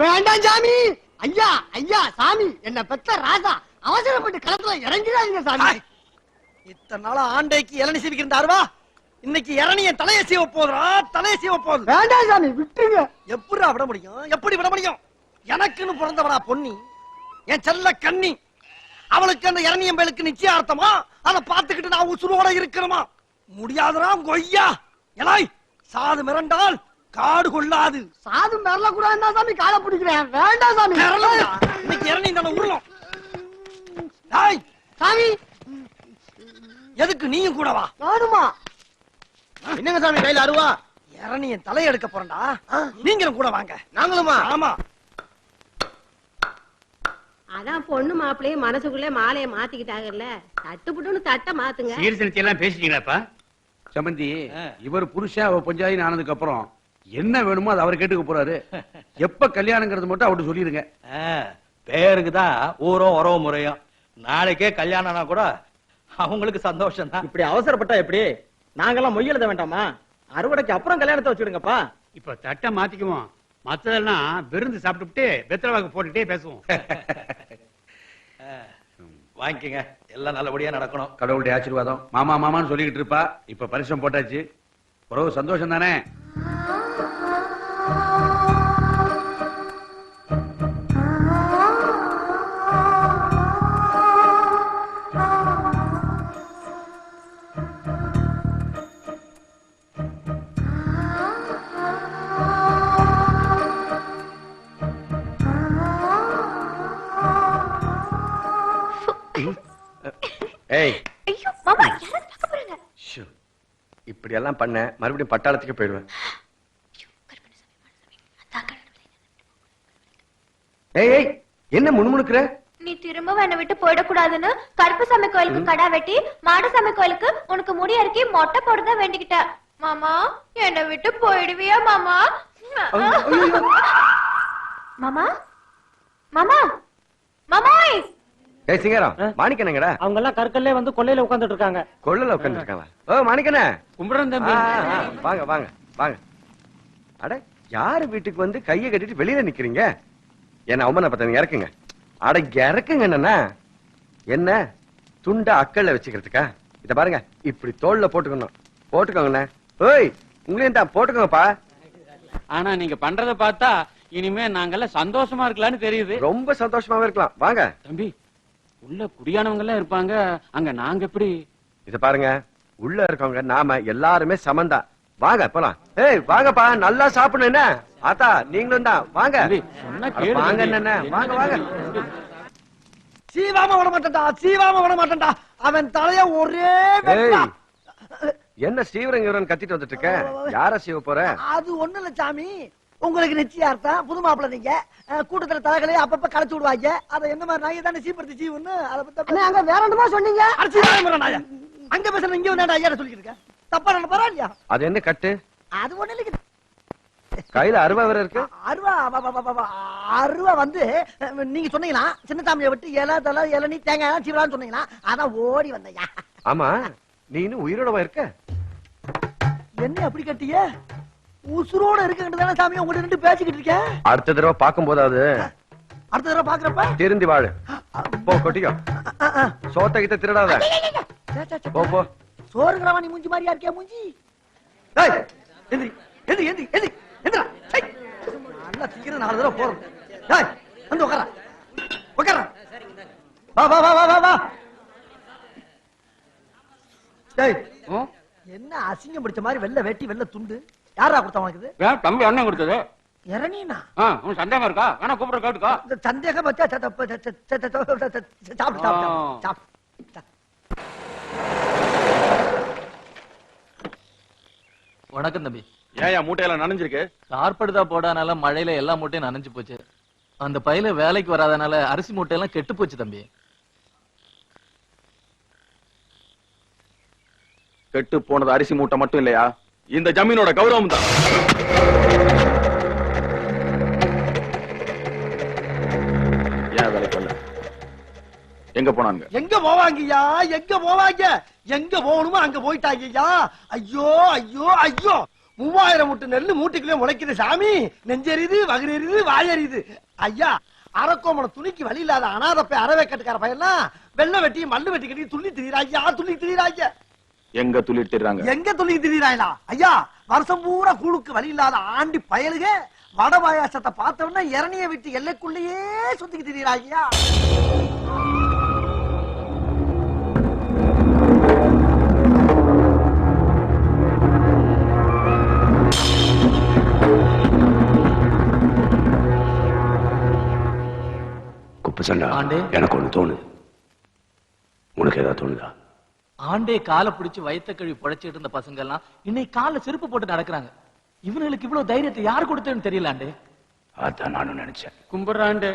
வேண்டாம் சாமி. ஐயா ஐயா சாமி. என்ன பெத்த ராசா அவசரப்பட்டு களத்துல இறங்கிடாதீங்க சாமி. இத்தனை நாளா ஆண்டைக்கு இளநி சீவிக்கிருந்தாருவா இன்னைக்கு இளநிய தலைய சீவ போதுரா தலைய சீவ போதும் வேண்டாம் சாமி விட்டுருங்க. எப்படிடா விட முடியும்? எப்படி விட முடியும்? எனக்குன்னு பிறந்தவளா பொன்னி என் செல்ல கண்ணி அவளுக்கு அந்த இளநியம்பேலுக்கு நிச்சயார்த்தமா? அதை பார்த்துக்கிட்டு நான் உசுரோட இருக்கணுமா? முடியாதுடா கொய்யா. எலாய் சாது மிரண்டால் காடு கொள்ளாது. சாது மிரள கூடாதுன்னு சாமி காலை பிடிக்கிறேன். வேண்டாம் சாமி. இன்னைக்கு இளநீ தானே உருளும். டேய், சாமி. எதுக்கு நீயும் கூட வா. வேணுமா? என்னங்க சாமி கையில அருவா? இளநிய தலைய எடுக்க போறேன்டா. நீங்களும் கூட வாங்க. நாங்களுமா? ஆமா. அதான் பொண்ணு மாப்பிள்ளையே மனசுக்குள்ளே மாலையை மாத்திக்கிட்டாங்கல்ல. தட்டுப்புட்டுன்னு தட்டை மாத்துங்க. சீர்திருத்தி எல்லாம் பேசிட்டீங்களாப்பா? சம்பந்தி இவர் புருஷன் அவ பஞ்சாயின்னு ஆனதுக்கு அப்புறம் என்ன வேணுமோ அது அவர் கேட்டுக்க போறாரு. எப்ப கல்யாணங்கிறது மட்டும் அவர்ட்ட சொல்லிருங்க. பேருக்கு தான் ஊரும் உறவு முறையும் நாளைக்கே கல்யாணம்னா கூட அவங்களுக்கு சந்தோஷம் தான். இப்படி அவசரப்பட்டா எப்படி? நாங்கெல்லாம் மொய் எழுத வேண்டாமா? அறுவடைக்கு அப்புறம் கல்யாணத்தை வச்சுடுங்கப்பா. இப்ப தட்டை மாத்திக்குவோம். மத்ததெல்லாம் விருந்து சாப்பிட்டுட்டு வெத்தலை வாக்கு போட்டுட்டே பேசுவோம் வாங்கிக்கங்க. எல்லாம் நல்லபடியா நடக்கணும். கடவுளுடைய ஆசீர்வாதம். மாமா மாமான்னு சொல்லிக்கிட்டு இருப்பா. இப்ப பரிசம் போட்டாச்சு. உறவு சந்தோஷம் தானே? ஏய். ஐயோ மாமா யாராவது பார்க்க போறாங்க? ஷோ. இப்படி எல்லாம் பண்ண மறுபடியும் பட்டாளத்துக்கு போயிடுவேன். ஏய் ஏய் என்ன முணுமுணுக்குற? நீ திரும்ப என்னை விட்டு போயிடக்கூடாதுன்னு கருப்புசாமி கோயிலுக்கு கடா வெட்டி மாடசாமி கோயிலுக்கு உனக்கு முடி அறுக்கி மொட்டை போடுறத வேண்டிக்கிட்டேன் மாமா என்னை விட்டு போயிடுவியா மாமா? மாமா? மாமா? மாமாய்! ஏய் சிங்கரம் மாணிக்கனங்கடா அவங்க எல்லாம் கற்கல்லே வந்து கொள்ளையில உட்கார்ந்துட்டு இருக்காங்க கொள்ளல உட்கார்ந்து இருக்காங்களா ஓ மாணிக்கனே கும்பிடுறேன் தம்பி வாங்க வாங்க வாங்க. அட யாரு வீட்டுக்கு வந்து கையை கட்டிட்டு வெளியில நிக்கிறீங்க? என்ன அவமான பத்தவங்க இறக்குங்க. அட இறக்குங்க என்னன்னா என்ன துண்ட அக்கல்ல வச்சுக்கிறதுக்கா? இத பாருங்க இப்படி தோல்ல போட்டுக்கணும். போட்டுக்கோங்கண்ணே. ஓய் உங்களையும் தான் போட்டுக்கோங்கப்பா. ஆனா நீங்க பண்றத பார்த்தா இனிமே நாங்கெல்லாம் சந்தோஷமா இருக்கலாம்னு தெரியுது. ரொம்ப சந்தோஷமாவே இருக்கலாம். வாங்க. தம்பி உள்ள குடியானவங்க எல்லாம் இருப்பாங்க. அங்க நாங்க எப்படி? இத பாருங்க. உள்ள இருக்கவங்க நாம எல்லாருமே சமந்தா. வாங்க போலாம். ஏய் வாங்கப்பா நல்லா சாப்பிடணும் என்ன? ஆத்தா நீங்களும் தான். வாங்க. வாங்க. என்னண்ணே வாங்க வாங்க. சீவாம விட மாட்டேன்டா சீவாம விட மாட்டேன்டா. அவன் தலைய ஒரே என்ன இவரன் கத்திட்டு வந்துட்டு இருக்க? யார சீவ போற? அது ஒண்ணு இல்ல சாமி. உங்களுக்கு நிச்சயார்த்தம் புது மாப்பிள்ள நீங்க. கூட்டத்துல தலைகளையே அப்பப்ப கலைச்சு விடுவாங்க. அதை என்ன மாதிரி நாங்க தானே சீப்படுத்தி சீவுன்னு அதை பத்தி அங்க வேற என்னமோ சொன்னீங்க. நாயா. அங்க பேசுற இங்க வந்து ஐயா சொல்லிட்டு இருக்கேன் தப்பா என்ன பரவாயில்லையா அது என்ன கட்டு? அது ஒண்ணு இல்லைங்க. கையில அருவா வேற இருக்கு. அருவா அருவா வந்து நீங்க சொன்னீங்களா? சின்ன தாமியை விட்டு இலை தலை இளநீ தேங்காய் சீவலான்னு சொன்னீங்களா? அதான் ஓடி வந்தையா ஆமா நீ இன்னும் உயிரோடவா இருக்க? என்ன அப்படி கட்டிய? உசுரோட இருக்குன்ட்டு தானே சாமி உங்கள்ட்ட நின்று பேசிக்கிட்டு இருக்கேன் அடுத்த தடவை பார்க்கும் போதாவது அடுத்த தடவை பாக்குறப்ப திருந்தி வாழு போ கொட்டிக்கோ சோத்த கிட்ட திருடாத. போ போ சோறுங்கிறவா நீ மூஞ்சி மாதிரியா இருக்கியா மூஞ்சி எந்திரி எந்திரி எந்திரி எந்திரி எந்திரா டேய். நல்லா திங்கிற நாலு தடவை போறோம் வந்து உட்கார உட்கார வா வா வா வா வா என்ன அசிங்கம் பிடிச்ச மாதிரி வெள்ளை வெட்டி வெள்ளை துண்டு யாரா கொடுத்தா உனக்கு ஏன் தம்பி அண்ணன் கொடுத்தது. இறணினா உன் சந்தேகம் இருக்கா? வேணா கூப்பிட கேட்டுக்கா. சந்தேகம் வச்சா சாப்பிடு சாப்பிடு வணக்கம் தம்பி. ஏன் மூட்டையெல்லாம் நனைஞ்சிருக்கு. சார்படுதா போடானால மழையில எல்லா மூட்டையும் நனைஞ்சு போச்சு. அந்த பையில வேலைக்கு வராதனால அரிசி மூட்டை எல்லாம் கெட்டு போச்சு தம்பி. கெட்டு போனது அரிசி மூட்டை மட்டும் இல்லையா? இந்த ஜமீனோட கௌரவம் தான். ஏன் வேலை எங்க போனாங்க எங்க போவாங்கய்யா? எங்க போவாங்க? எங்க போகணுமோ அங்க போயிட்டாங்கய்யா? ஐயோ ஐயோ ஐயோ! மூவாயிரம் மூட்டு நெல்லு மூட்டுக்குள்ளே முளைக்குது சாமி. நெஞ்செரியுது வகுரெரியுது வாயறியுது ஐயா அரக்கோமன துணிக்கு வழி இல்லாத அனாதப்பை அறவே கட்டுக்கார பையன்லாம் வெள்ளை வெட்டி மல்லு வெட்டி கட்டி துள்ளி திரியிறாய்யா துள்ளி திரியிறாய்யா. எங்க துள்ளிட்டுறாங்க எங்க துள்ளி திரியிறாய்லா ஐயா வருஷம் பூரா கூழுக்கு வழி இல்லாத ஆண்டி பயலுக வட பாயாசத்தை பார்த்தவொடனே இறனிய விட்டு எல்லைக்குள்ளேயே சுத்திக்கு திரியிறாய்யா குப்பசண்டா ஆண்டே. எனக்கு ஒண்ணு தோணுது. உனக்கு ஏதாவது தோணுதா? ஆண்டே காலை பிடிச்சு வயித்த கழுவி புழைச்சிட்டு இருந்த பசங்க எல்லாம் இன்னைக்கு கால்ல செருப்பு போட்டு நடக்கிறாங்க. இவனுங்களுக்கு இவ்வளவு தைரியத்தை யார் கொடுத்தேன்னு தெரியல ஆண்டே. அதான் நானும் நினைச்சேன். கும்பிடுறாண்டு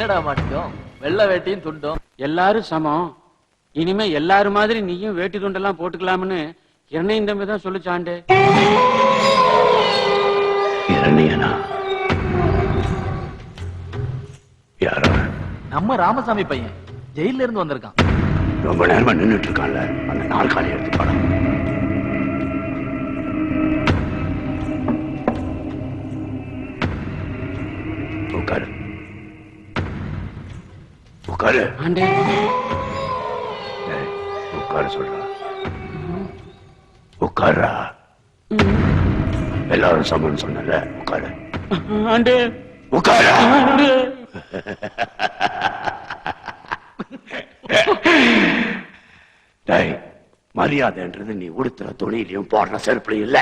என்னடா மாட்டிக்கும்? வெள்ளை வேட்டியும் துண்டும். எல்லாரும் சமம். இனிமே எல்லாரும் மாதிரி நீயும் வேட்டி துண்டெல்லாம் போட்டுக்கலாம்னு என்னையும் தம்பி தான் சொல்லுச்சாண்டே. இரணியனா யாரோ? நம்ம ராமசாமி பையன். ஜெயில இருந்து வந்திருக்கான். ரொம்ப நேரமா நின்னுட்டு இருக்கான்ல அந்த நாள் காலை எடுத்து படம் உட்காரு. உட்காரு. உட்காரு சொல்றா. உட்காருடா எல்லாரும் சமன் சொன்னல உட்காரு. உட்காரு. மரியாதைன்றது நீ உடுத்துற துணியிலையும் போடுற செருப்புலையும் இல்ல.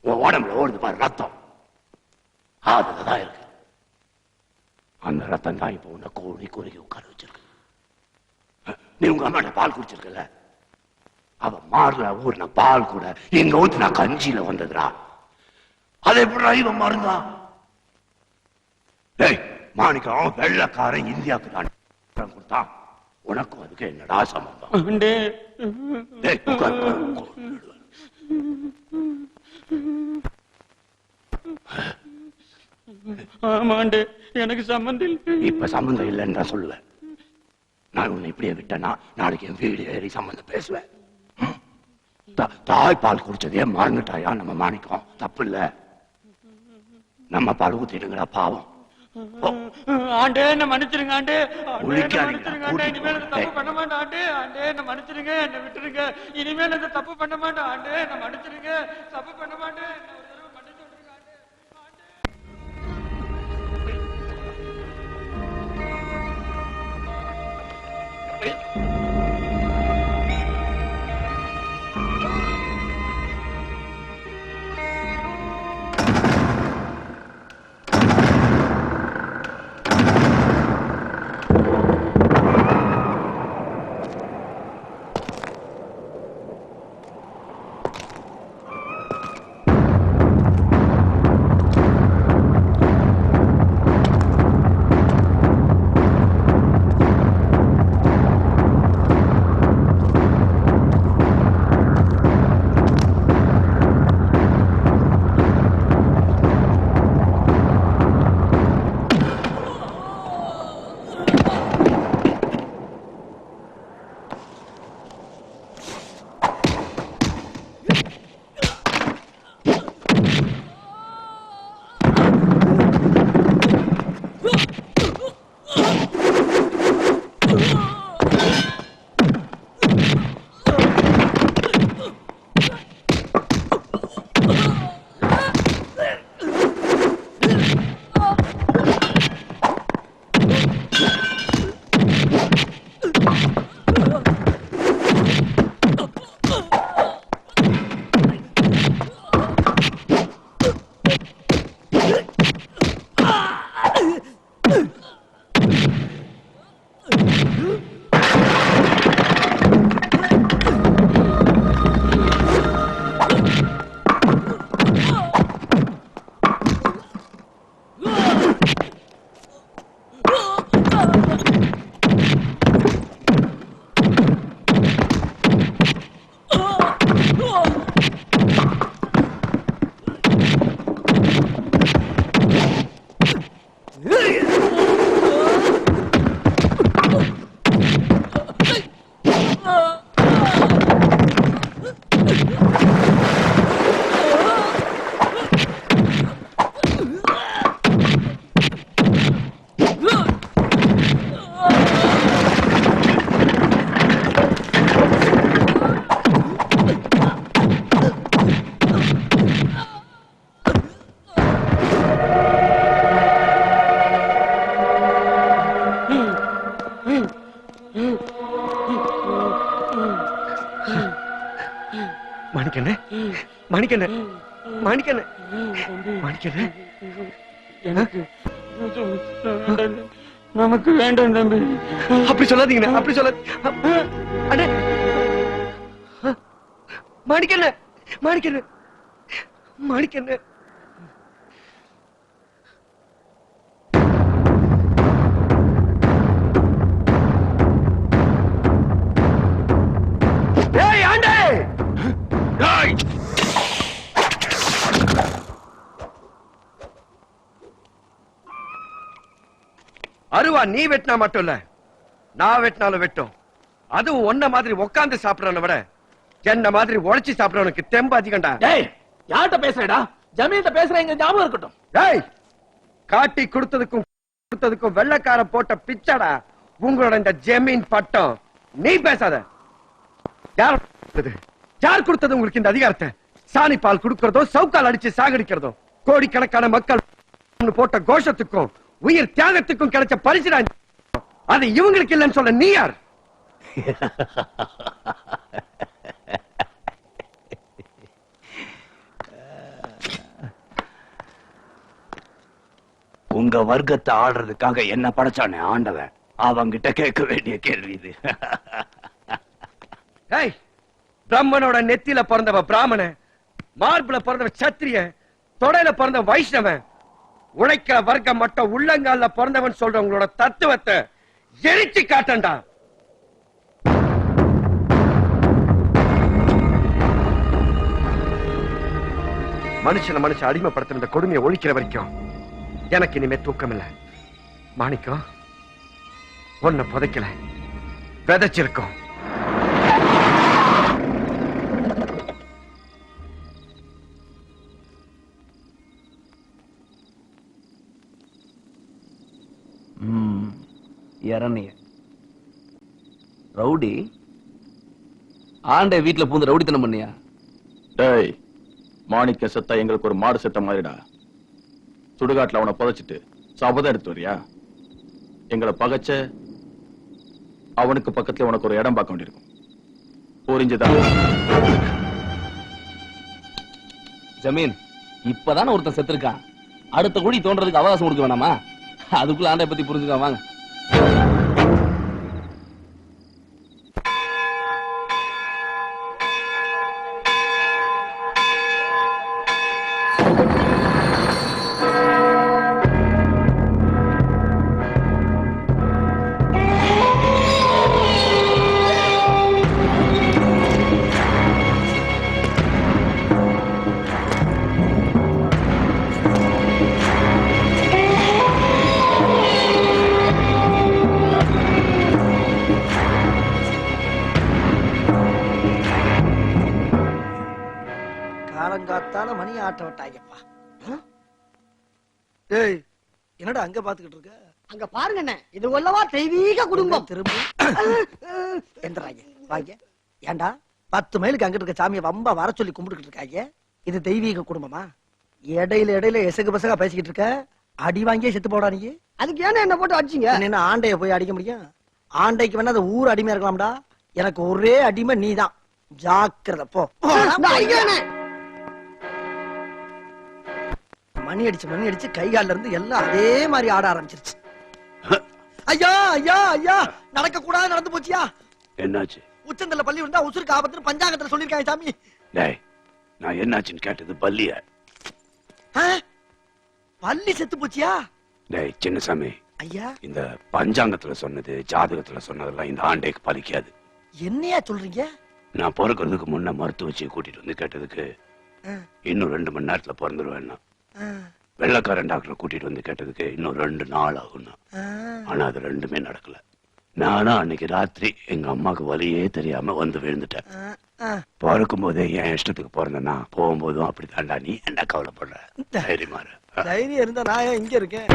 உன் உடம்புல ஓடுது பாரு ரத்தம். அதுலதான் இருக்கு. அந்த ரத்தம் தான் இப்ப உன்னை கோழி குறுகி உட்கார வச்சிருக்கு. நீ உங்க அம்மாட்ட பால் குடிச்சிருக்கல? அவ மாறுல ஊர்ன பால் கூட. எங்க ஊத்துனா கஞ்சியில வந்ததுடா. அதை எப்படி இவன் மருந்தா டேய் மாணிக்கம் வெள்ளக்காரன் இந்தியாவுக்கு தான் கொடுத்தான். உனக்கும் அதுக்கு என்னடா சம்பந்தம்? டேய். ஆமாண்டே எனக்கு சம்மந்தம் இல்லை. இப்ப சம்பந்தம் இல்லைன்னு தான் சொல்லுவேன். நான் உன்னை இப்படியே விட்டேன்னா நாளைக்கு என் வீடு ஏறி சம்பந்தம் பேசுவேன். தாய் பால் குடிச்சதே மறந்துட்டாயா? நம்ம மாணிக்கம். தப்பு இல்ல. நம்ம பால் ஊத்திடுங்கடா பாவம். ஆண்டே என்ன மன்னிச்சிருங்க ஆண்டே. தப்பு. பண்ண மாட்டேன் ஆண்டே. ஆண்டே என்ன மன்னிச்சிருங்க. என்ன விட்டுருங்க. இனிமேல் இந்த தப்பு பண்ண மாட்டேன் ஆண்டே. என்ன மன்னிச்சிருங்க. தப்பு பண்ண மாட்டேன் மாணிக்கண்ணே. மாணிக்கண்ணே. மாணிக்கண்ணே. எனக்கு நமக்கு வேண்டாம் தம்பி. அப்படி சொல்லாதீங்கண்ணே அப்படி சொல்ல அண்ணே. மாணிக்கண்ணே. மாணிக்கண்ணே. மாணிக்கண்ணே. ஏய் ஆண்டே! டேய் அருவா நீ வெட்டினா மட்டும் இல்ல. நான் வெட்டினாலும் வெட்டும். அதுவும் ஒன்ன மாதிரி உட்கார்ந்து சாப்பிடறவன விட என்ன மாதிரி உழைச்சி சாப்பிடறவனுக்கு தெம்பு அதிகம்டா. டேய் யார்கிட்ட பேசுறேடா? ஜமீன்கிட்ட பேசுறேங்க ஞாபகம் இருக்கட்டும். டேய் காட்டி கொடுத்ததுக்கும் கொடுத்ததுக்கும் வெள்ளக்கார போட்ட பிச்சடா. உங்களோட இந்த ஜமீன் பட்டம். நீ பேசாத. யார்? யார் கொடுத்தது உங்களுக்கு இந்த அதிகாரத்தை? சாணி பால் கொடுக்கறதோ சவுக்கால் அடிச்சு சாகடிக்கிறதோ? கோடிக்கணக்கான மக்கள் போட்ட கோஷத்துக்கும் உயிர் தியாகத்துக்கும் கிடைச்ச பரிசுடா அது இவங்களுக்கு இல்லைன்னு சொல்ல நீ யார்? உங்க வர்க்கத்தை ஆடுறதுக்காக என்ன படைச்சானே ஆண்டவன்? அவங்கிட்ட கேட்க வேண்டிய கேள்வி இது. பிரம்மனோட நெத்தியில பிறந்தவ பிராமண மார்புல பிறந்தவ சத்திரிய தொடையில பிறந்த வைஷ்ணவன். உழைக்கிற வர்க்கம் மட்டும் உள்ளங்கால பிறந்தவன் சொல்ற உங்களோட தத்துவத்தை எரிச்சு காட்டண்டா. மனுஷன மனுஷன் அடிமைப்படுத்தின இந்த கொடுமையை ஒழிக்கிற வரைக்கும் எனக்கு இனிமே தூக்கம் இல்லை மாணிக்கம் ஒன்ன புதைக்கல. விதைச்சிருக்கோம். இறனிய. ரவுடி ஆண்டை வீட்டுல பூந்து ரவுடித்தனம் பண்ணியா? டேய் மாணிக்க செத்தா எங்களுக்கு ஒரு மாடு செத்த மாதிரிடா. சுடுகாட்டுல அவனை புதைச்சிட்டு சபதம் எடுத்து வரியா? எங்களை பகைச்ச அவனுக்கு பக்கத்துல உனக்கு ஒரு இடம் பார்க்க வேண்டியிருக்கும். புரிஞ்சுதா? ஜமீன் இப்பதானே ஒருத்தன் செத்துருக்கான். அடுத்த குழி தோன்றதுக்கு அவகாசம் கொடுக்க வேணாமா? அதுக்குள்ள ஆண்டை பத்தி புரிஞ்சுக்கலாம் வாங்க. என்னடா அங்க பாத்துக்கிட்டு இருக்க? அங்க பாருங்க அண்ணே இது உள்ளவா தெய்வீக குடும்பம். திரும்ப. எந்திராங்க வாங்க. ஏண்டா பத்து மைலுக்கு அங்கிட்டு இருக்க சாமியை வம்ப வர சொல்லி கும்பிட்டுக்கிட்டு இருக்காங்க? இது தெய்வீக குடும்பமா? இடையில இடையில எசகு பசகா பேசிக்கிட்டு இருக்க? அடி வாங்கியே செத்து போடா நீ. அதுக்கு ஏன்னா என்ன போட்டு அடிச்சீங்க? என்ன ஆண்டைய போய் அடிக்க முடியும்? ஆண்டைக்கு வேணா அந்த ஊர் அடிமையா இருக்கலாம்டா. எனக்கு ஒரே அடிமை நீதான். ஜாக்கிரதை போ. மணி அடிச்சு மணி அடிச்சு கை கால்ல இருந்து எல்லாம் அதே மாதிரி ஆட ஆரம்பிச்சிருச்சு. ஐயா ஐயா ஐயா நடக்க கூடாது நடந்து போச்சியா? என்னாச்சு? உச்சந்தல பள்ளி விழுந்தா உசுருக்கு ஆபத்துன்னு பஞ்சாங்கத்துல சொல்லிருக்காங்க சாமி. டேய் நான் என்னாச்சுன்னு கேட்டது ஆ? பள்ளி செத்து போச்சியா? டேய் சின்னசாமி. ஐயா. இந்த பஞ்சாங்கத்துல சொன்னது ஜாதகத்துல சொன்னதெல்லாம் இந்த ஆண்டைக்கு பலிக்காது. என்னையா சொல்றீங்க? நான் பிறக்கிறதுக்கு முன்ன மருத்துவ வச்சு கூட்டிட்டு வந்து கேட்டதுக்கு. இன்னும் ரெண்டு மணி நேரத்துல பிறந்துருவேன்னா. வெள்ளக்காரன் டாக்டர் கூட்டிட்டு வந்து கேட்டதுக்கு இன்னும் ரெண்டு நாள் ஆகும்னா. ஆனா அது ரெண்டுமே நடக்கல நானா அன்னைக்கு ராத்திரி எங்க அம்மாக்கு வலியே தெரியாம வந்து விழுந்துட்டேன். பிறக்கும் போதே என் இஷ்டத்துக்கு பிறந்தேன்னா போகும்போதும் அப்படித்தான்டா நீ என்ன கவலைப்படுற தைரியமா இரு. தைரியம் இருந்தா நான் இங்க இருக்கேன்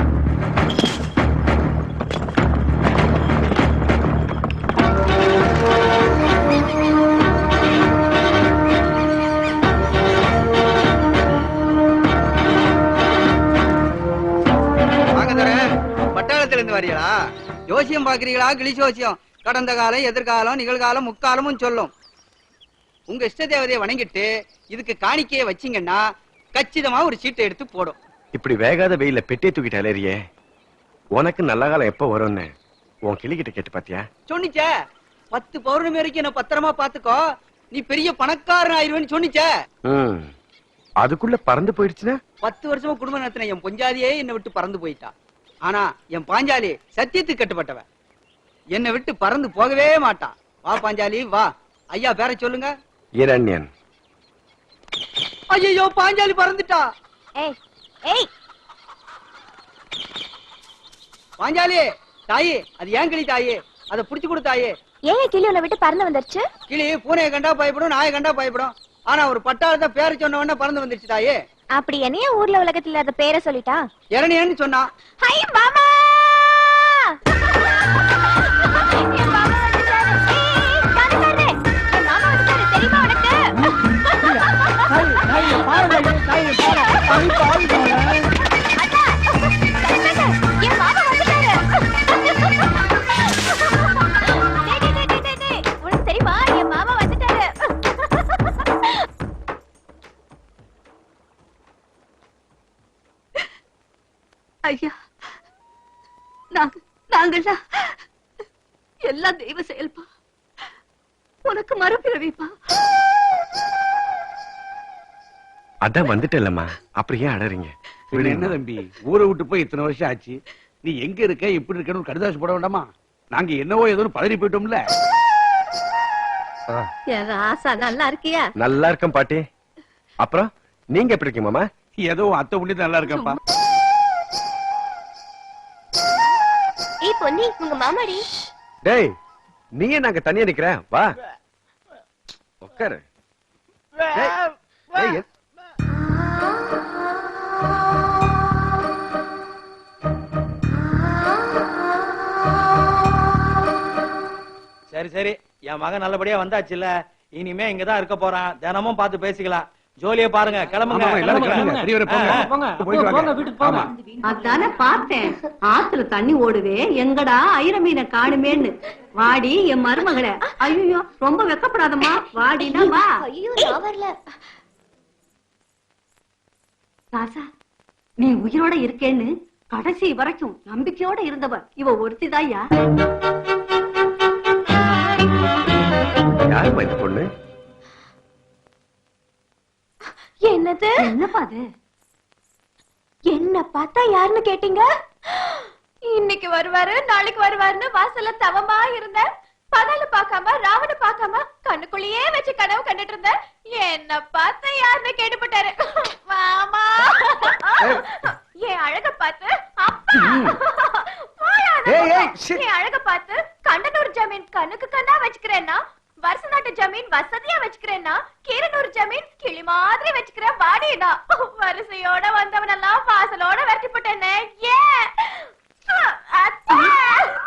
வரீங்களா ஜோசியம் பாக்குறீங்களா கிளி ஜோசியம் கடந்த காலம் எதிர்காலம் நிகழ்காலம் முக்காலமும் சொல்லும். உங்க இஷ்ட தேவதையை வணங்கிட்டு இதுக்கு காணிக்கையை வச்சீங்கன்னா கச்சிதமா ஒரு சீட்டை எடுத்து போடும். இப்படி வேகாத வெயில பெட்டியை தூக்கிட்டு அலையறியே? உனக்கு நல்ல காலம் எப்ப வரும்னு உன் கிளிகிட்ட கேட்டு பாத்தியா? சொன்னிச்சே? பத்து பௌர்ணமி வரைக்கும் என்ன பத்திரமா பாத்துக்கோ நீ பெரிய பணக்காரன் ஆயிருவேன்னு சொன்னிச்சே. அதுக்குள்ள பறந்து போயிடுச்சுன்னா? பத்து வருஷமா குடும்பம் நடத்தின என் பொஞ்சாதியே என்னை விட்டு பறந்து போயிட்டா. ஆனா என் பாஞ்சாலி சத்தியத்துக்கு கட்டுப்பட்டவ. என்னை விட்டு பறந்து போகவே மாட்டா வா பாஞ்சாலி வா. ஐயா பேர சொல்லுங்க. இரண்யன். ஐயோ பாஞ்சாலி பறந்துட்டா. பாஞ்சாலி தாயி அது ஏன் கிளி தாயி? அதை புடிச்சு கொடு தாயி. ஏன் கிளி உன்னை விட்டு பறந்து வந்துருச்சு? கிளி பூனையை கண்டா பயப்படும் நாயை கண்டா பயப்படும். ஆனா ஒரு பட்டாளத்தை பேரை சொன்ன உடனே பறந்து வந்துருச்சு தாயி. அப்படி என்னைய ஊர்ல உலகத்துல அத பேரை சொல்லிட்டா? இறணியன்னு சொன்னா? ஹை மாமா! எல்லாம் தெய்வ செயல்பா. உனக்கு மறுபிறவிப்பா. அதான் வந்துட்டேல்லம்மா அப்புறம் ஏன் அடறீங்க? பின்ன என்ன தம்பி? ஊரை விட்டு போய் இத்தனை வருஷம் ஆச்சு. நீ எங்க இருக்க? எப்படி இருக்கன்னு கடிதாசு போட வேண்டாமா? நாங்க என்னவோ ஏதோ பதறி போயிட்டோம்ல. ராசா நல்லா இருக்கியா? நல்லா இருக்கேன் பாட்டி. அப்புறம் நீங்க எப்படி இருக்கீங்க மாமா? ஏதோ அத்தை புண்ணியத்து நல்லா இருக்கப்பா ஏய் பொன்னி உங்க மாமாடி. டேய் நீ நாங்க தனியா நிக்கிறேன் வா. உட்காரு சரி சரி. என் மகன் நல்லபடியா வந்தாச்சுல்ல. இனிமே இங்கதான் இருக்க போறான். தினமும் பார்த்து பேசிக்கலாம். ஜோலியை பாருங்க கிளம்புங்க. அதானே பார்த்தேன். ஆத்துல தண்ணி ஓடுதே. எங்கடா ஐர மீனை காணுமேன்னு. வாடி என் மருமகளே. ஐயோ ரொம்ப வெக்கப்படாதம்மா. வாடினா வா. ராசா நீ உயிரோட இருக்கேன்னு கடைசி வரைக்கும் நம்பிக்கையோட இருந்தவ இவ ஒருத்திதாயா இந்த பொண்ணு? என்னது? என்னப்பா அது? என்ன பார்த்தா யாருன்னு கேட்டீங்க? இன்னைக்கு வருவாரு நாளைக்கு வருவாருன்னு வாசல்ல தவமா இருந்தேன் பகல பார்க்காம ராவண பார்க்காம கண்ணுக்குள்ளேயே வச்சு கனவு கண்டுட்டு இருந்தேன் என்ன பார்த்தா யாருன்னு கேட்டுப்பட்டாரு. மாமா என் அழக பார்த்து அப்பா. என் அழக பார்த்து கண்டனூர் ஜமீன் கண்ணுக்கு கண்ணா வச்சுக்கிறேன்னா வருஷ நாட்டு ஜமீன் வசதியா வச்சுக்கிறேன்னா கீரனூர் ஜமீன் மாதிரி வச்சுக்கிற பாடி தான். வரிசையோட வந்தவனெல்லாம் வாசலோட வெட்டி போட்டேனே. ஏ!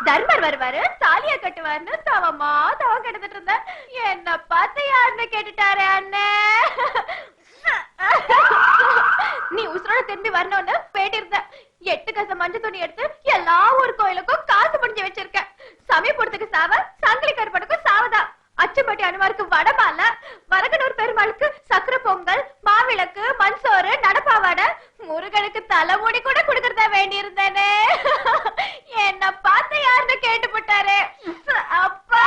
தர்மர் வருவாரு தாலியா கட்டுவாருன்னு தவமா தவம் கெடுத்துட்டு இருந்தேன். என்ன பார்த்து யாருன்னு கேட்டுட்டாரு அண்ணே? நீ உசுரோட திரும்பி வரணும்னு போயிட்டு இருந்த எட்டு கச மஞ்சள் துணி எடுத்து எல்லா ஊர் கோயிலுக்கும் காசு முடிஞ்சு வச்சிருக்கேன். சமயபுரத்துக்கு சாவ சங்கிலி கருப்பனுக்கும் சாவதான். அச்சம்பட்டி அனுமாருக்கு வடமால வரகனூர் பெருமாளுக்கு சக்கர பொங்கல் மாவிளக்கு மண்சோறு நடப்பாவாடை முருகனுக்கு தலைமுடி கூட கொடுக்கறதா வேண்டி இருந்தேனே என்ன பார்த்து யாருன்னு கேட்டு போட்டாரு அப்பா.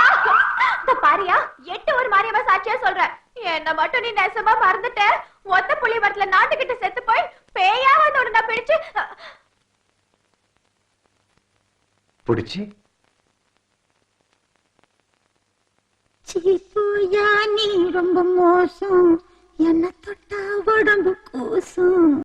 இந்த பாரியா எட்டு ஒரு மாரியம்மா சாட்சியா சொல்றேன் என்ன மட்டும் நீ நெசமா மறந்துட்ட. ஒத்த புலி மரத்துல நாட்டுக்கிட்ட செத்து போய் பேயா வந்து நான் பிடிச்சு பிடிச்சி? சீசூயா நீ ரொம்ப மோசம். என்ன தொட்டா உடம்பு கூசும்.